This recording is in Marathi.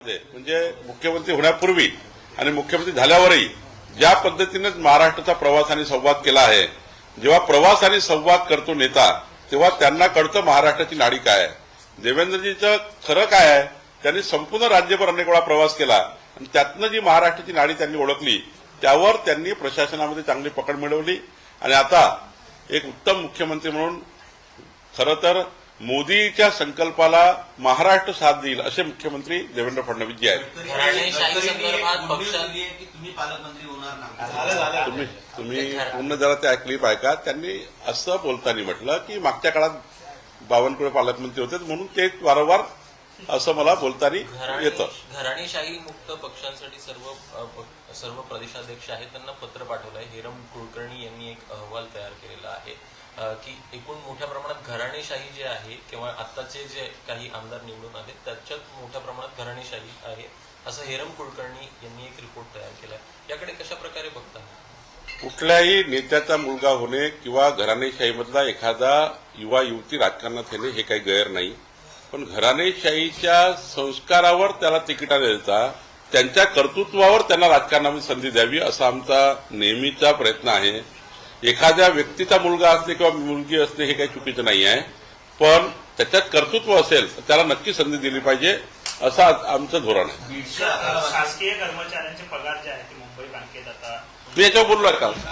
म्हणजे मुख्यमंत्री होण्यापूर्वी आणि मुख्यमंत्री झाल्यावरही ज्या पद्धतीनं महाराष्ट्राचा प्रवास आणि संवाद केला आहे जेव्हा प्रवास आणि संवाद करतो नेता तेव्हा त्यांना कळतं महाराष्ट्राची नाडी काय आहे. देवेंद्रजीचं खरं काय आहे त्यांनी संपूर्ण राज्यभर अनेक वेळा प्रवास केला आणि त्यातनं जी महाराष्ट्राची नाडी त्यांनी ओळखली त्यावर त्यांनी प्रशासनामध्ये चांगली पकड मिळवली. आणि आता एक उत्तम मुख्यमंत्री म्हणून खरं तर मोदीच्या संकल्पाला महाराष्ट्र साथ देईल असे मुख्यमंत्री देवेंद्र फडणवीस जी आहेत. तुम्ही पालकमंत्री होणार नाही. झालं झालं तुम्ही तुम्ही पूर्ण जरा त्या क्लिप ऐका त्यांनी असं बोलताना म्हटलं की मागच्या काळात बावनकुळे पालकमंत्री होते म्हणून ते वारंवार असं मला बोलताना येतं. घराणे- घराणेशाही मुक्त पक्षांसाठी सर्व सर्व प्रदेशाध्यक्ष आहेत. त्यांना पत्र पाठवलं आहे हेरम कुलकर्णी यांनी एक अहवाल तयार केलेला आहे. की एकूण मोठ्या प्रमाणात घराणेशाही जे आहे किंवा आत्ताचे जे काही आमदार निवडून आले त्याच्यात मोठ्या प्रमाणात घराणेशाही आहे असं हेरम कुलकर्णी यांनी एक रिपोर्ट तयार केला आहे याकडे कशा प्रकारे बघता? कुठल्याही नेत्याचा मुलगा होणे किंवा घराणेशाहीमधला एखादा युवा युवती राजकारणात येणे हे काही गैर नाही. पण घराणेशाहीच्या संस्कारावर त्याला तिकिटा द्यायचा त्यांच्या कर्तृत्वावर त्यांना राजकारणामध्ये संधी द्यावी असा आमचा नेहमीचा प्रयत्न आहे. एखाद्या व्यक्तीचा मुलगा असणे किंवा मुलगी असणे हे काही चुकीचं नाही आहे. पण त्याच्यात कर्तृत्व असेल तर त्याला नक्की संधी दिली पाहिजे असं आमचं धोरण आहे. शासकीय कर्मचाऱ्यांचे पगार जे आहे ते मुंबई बँकेत आता मी याच्यावर बोललोय काल.